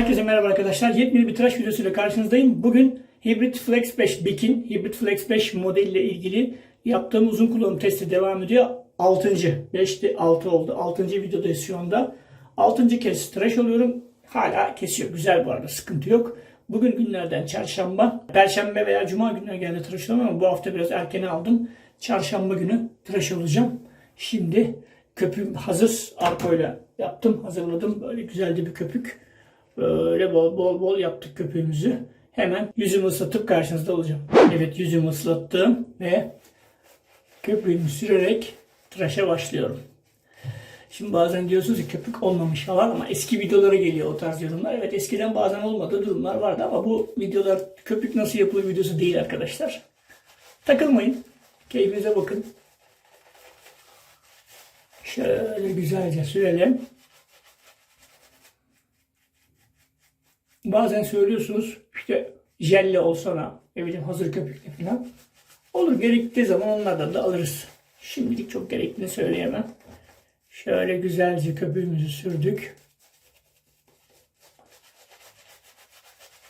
Herkese merhaba arkadaşlar. Yepyeni bir tıraş videosuyla karşınızdayım. Bugün Hybrid Flex 5 Bikin, Hybrid Flex 5 modeliyle ilgili yaptığım uzun kullanım testi devam ediyor. 6. 5'ti 6 oldu. 6. videodayız şu anda. 6. kez tıraş oluyorum. Hala kesiyor. Güzel bu arada. Sıkıntı yok. Bugün günlerden çarşamba. Perşembe veya cuma günleri geldi tıraş olamam ama bu hafta biraz erken aldım. Çarşamba günü tıraş olacağım. Şimdi köpüğüm hazır. Arkoyla yaptım. Hazırladım. Böyle güzel de bir köpük. Böyle bol bol bol yaptık köpüğümüzü. Hemen yüzümü ıslatıp karşınızda olacağım. Evet yüzümü ıslattım ve köpüğümü sürerek tıraşa başlıyorum. Şimdi bazen diyorsunuz ki köpük olmamış falan ama eski videolara geliyor o tarz yorumlar. Evet eskiden bazen olmadığı durumlar vardı ama bu videolar köpük nasıl yapılır videosu değil arkadaşlar. Takılmayın. Keyfinize bakın. Şöyle güzelce sürelim. Bazen söylüyorsunuz işte jelle olsana, ne bileyim hazır köpükle falan. Olur gerektiği zaman onlardan da alırız. Şimdilik çok gerektiğini söyleyemem. Şöyle güzelce köpüğümüzü sürdük.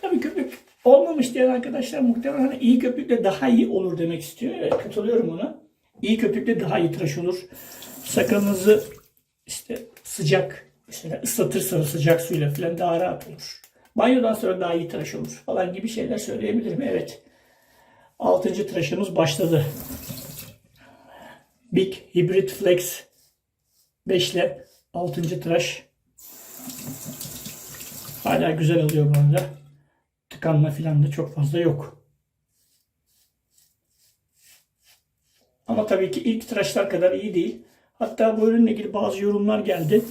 Tabii köpük olmamış diyen arkadaşlar muhtemelen iyi köpükle daha iyi olur demek istiyor. Evet katılıyorum ona. İyi köpükle daha iyi tıraş olur. Sakalınızı işte sıcak mesela ıslatırsanız sıcak suyla falan daha rahat olur. Banyodan sonra daha iyi tıraş olur falan gibi şeyler söyleyebilirim. Evet. Altıncı tıraşımız başladı. Big Hybrid Flex 5 ile 6. tıraş. Hala güzel oluyor bu arada. Tıkanma falan da çok fazla yok. Ama tabii ki ilk tıraşlar kadar iyi değil. Hatta bu ürünle ilgili bazı yorumlar geldi.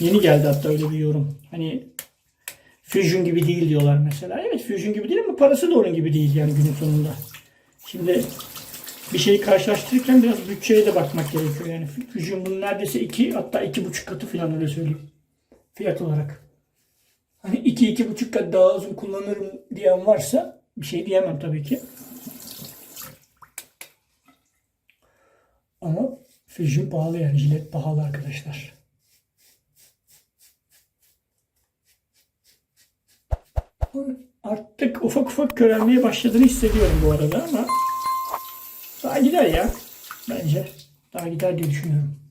Yeni geldi hatta öyle bir yorum. Hani Fusion gibi değil diyorlar mesela. Evet Fusion gibi değil ama parası da onun gibi değil yani günün sonunda. Şimdi bir şeyi karşılaştırırken biraz bütçeye de bakmak gerekiyor. Yani Fusion bunun neredeyse iki hatta iki buçuk katı falan öyle söyleyeyim. Fiyat olarak. Hani iki iki buçuk kat daha uzun kullanırım diyen varsa bir şey diyemem tabii ki. Ama Fusion pahalı yani jilet pahalı arkadaşlar. Artık ufak ufak körelmeye başladığını hissediyorum bu arada ama daha gider ya bence. Daha gider diye düşünüyorum.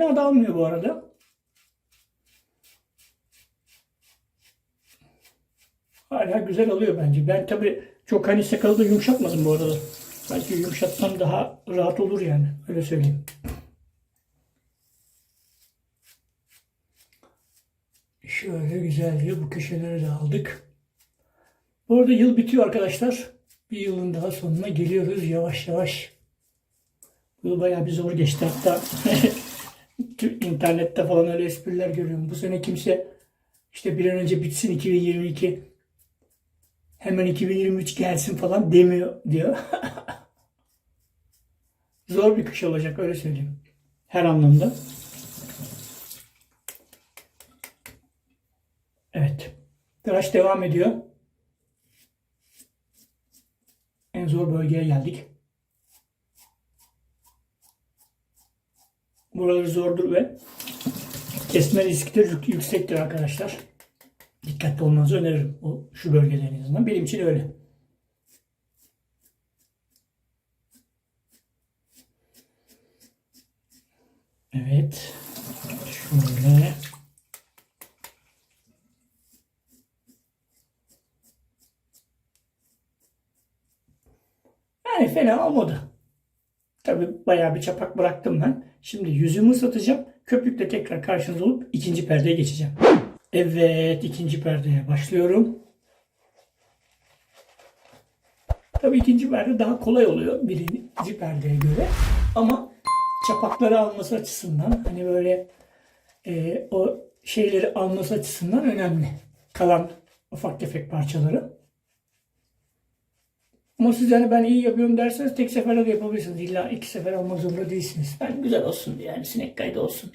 Fena da almıyor bu arada. Hala güzel oluyor bence. Ben tabi çok hani sakalı da yumuşatmadım bu arada. Belki yumuşatsam daha rahat olur yani. Öyle söyleyeyim. Şöyle güzelce bu köşeleri de aldık. Bu arada yıl bitiyor arkadaşlar. Bir yılın daha sonuna geliyoruz yavaş yavaş. Bu bayağı bir zor geçti hatta. internette falan öyle espriler görüyorum. Bu sene kimse işte bir an önce bitsin 2022 hemen 2023 gelsin falan demiyor diyor. Zor bir kış olacak öyle söyleyeyim. Her anlamda. Evet. Tıraş devam ediyor. En zor bölgeye geldik. Buraları zordur ve kesme riski de yük- yüksektir arkadaşlar. Dikkatli olmanızı öneririm. O, şu bölgelerin en. Benim için öyle. Evet. Şöyle. Yani fena olmadı. Tabi bayağı bir çapak bıraktım ben. Şimdi yüzümü ıslatacağım. Köpükle tekrar karşınızda olup ikinci perdeye geçeceğim. Evet ikinci perdeye başlıyorum. Tabi ikinci perde daha kolay oluyor birinci perdeye göre. Ama çapakları alması açısından hani böyle e, o şeyleri alması açısından önemli. kalan ufak tefek parçaları. Ama siz yani ben iyi yapıyorum derseniz tek seferde de yapabilirsiniz. İlla iki sefer almak zorunda değilsiniz. Ben güzel olsun diye yani sinek kaydı olsun.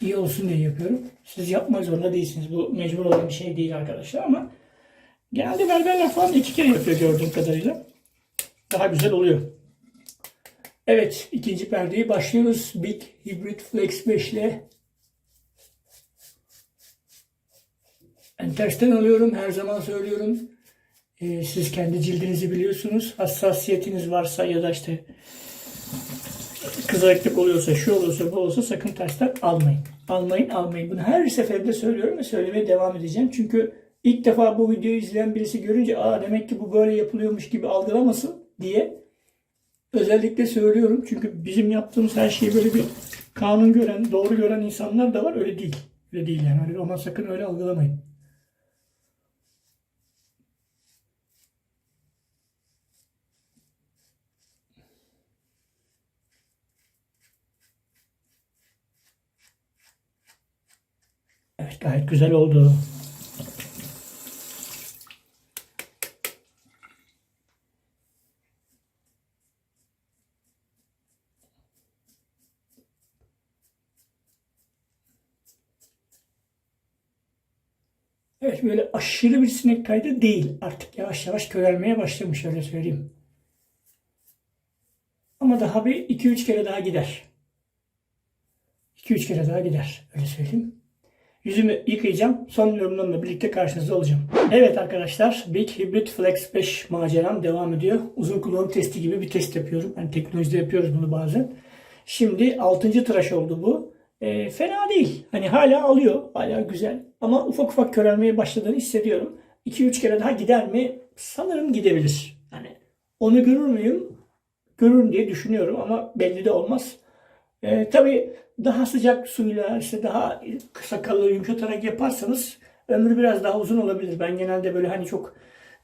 İyi olsun diye yapıyorum. Siz yapmak zorunda değilsiniz. Bu mecbur olan bir şey değil arkadaşlar ama genelde berberler falan iki kere yapıyor gördüğüm kadarıyla. Daha güzel oluyor. Evet ikinci perdeyi başlıyoruz. Big Hybrid Flex 5 ile Ben tersten alıyorum. Her zaman söylüyorum. Ee, siz kendi cildinizi biliyorsunuz. Hassasiyetiniz varsa ya da işte kızarıklık oluyorsa, şu olursa, bu olursa sakın tersten almayın. Almayın, almayın. Bunu her seferinde söylüyorum ve söylemeye devam edeceğim. Çünkü ilk defa bu videoyu izleyen birisi görünce aa demek ki bu böyle yapılıyormuş gibi algılamasın diye özellikle söylüyorum. Çünkü bizim yaptığımız her şeyi böyle bir kanun gören, doğru gören insanlar da var. Öyle değil. Öyle değil yani. Öyle, ama sakın öyle algılamayın. Evet gayet güzel oldu. Evet böyle aşırı bir sinek kaydı değil. Artık yavaş yavaş körelmeye başlamış öyle söyleyeyim. Ama daha bir 2-3 kere daha gider. 2-3 kere daha gider. Öyle söyleyeyim. Yüzümü yıkayacağım. Son yorumlarımla birlikte karşınızda olacağım. Evet arkadaşlar Big Hybrid Flex 5 maceram devam ediyor. Uzun kullanım testi gibi bir test yapıyorum. Yani teknolojide yapıyoruz bunu bazen. Şimdi 6. tıraş oldu bu. E, fena değil. Hani hala alıyor. Hala güzel. Ama ufak ufak körelmeye başladığını hissediyorum. 2-3 kere daha gider mi? Sanırım gidebilir. Hani onu görür müyüm? Görürüm diye düşünüyorum ama belli de olmaz. E, tabii daha sıcak suyla işte daha sakallı yumuşatarak yaparsanız ömrü biraz daha uzun olabilir. Ben genelde böyle hani çok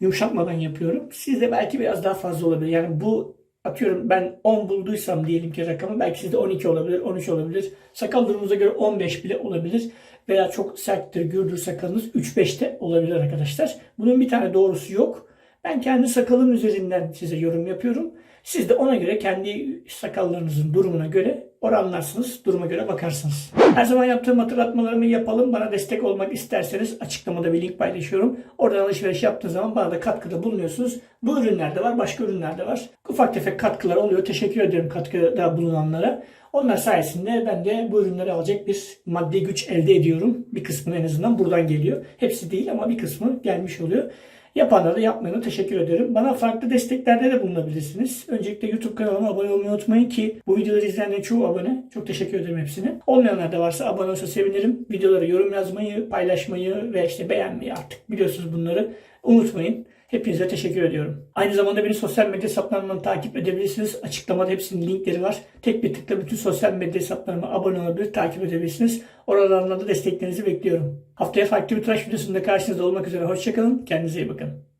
yumuşatmadan yapıyorum. Sizde belki biraz daha fazla olabilir. Yani bu atıyorum ben 10 bulduysam diyelim ki rakamı belki sizde 12 olabilir, 13 olabilir. Sakal durumunuza göre 15 bile olabilir. Veya çok serttir, gürdür sakalınız 3-5'te olabilir arkadaşlar. Bunun bir tane doğrusu yok. Ben kendi sakalım üzerinden size yorum yapıyorum. Siz de ona göre kendi sakallarınızın durumuna göre oranlarsınız, duruma göre bakarsınız. Her zaman yaptığım hatırlatmalarımı yapalım. Bana destek olmak isterseniz açıklamada bir link paylaşıyorum. Oradan alışveriş yaptığınız zaman bana da katkıda bulunuyorsunuz. Bu ürünler de var, başka ürünler de var. Ufak tefek katkılar oluyor. Teşekkür ederim katkıda bulunanlara. Onlar sayesinde ben de bu ürünleri alacak bir maddi güç elde ediyorum. Bir kısmı en azından buradan geliyor. Hepsi değil ama bir kısmı gelmiş oluyor. Yapanlara yapmayana teşekkür ederim. Bana farklı desteklerde de bulunabilirsiniz. Öncelikle YouTube kanalıma abone olmayı unutmayın ki bu videoları izleyenlerin çoğu abone. Çok teşekkür ederim hepsine. Olmayanlar da varsa abone olsa sevinirim. Videolara yorum yazmayı, paylaşmayı ve işte beğenmeyi artık biliyorsunuz bunları. Unutmayın. Hepinize teşekkür ediyorum. Aynı zamanda beni sosyal medya hesaplarımdan takip edebilirsiniz. Açıklamada hepsinin linkleri var. Tek bir tıkla bütün sosyal medya hesaplarıma abone olabilir, takip edebilirsiniz. Oralardan da desteklerinizi bekliyorum. Haftaya farklı bir tıraş videosunda karşınızda olmak üzere. Hoşçakalın. Kendinize iyi bakın.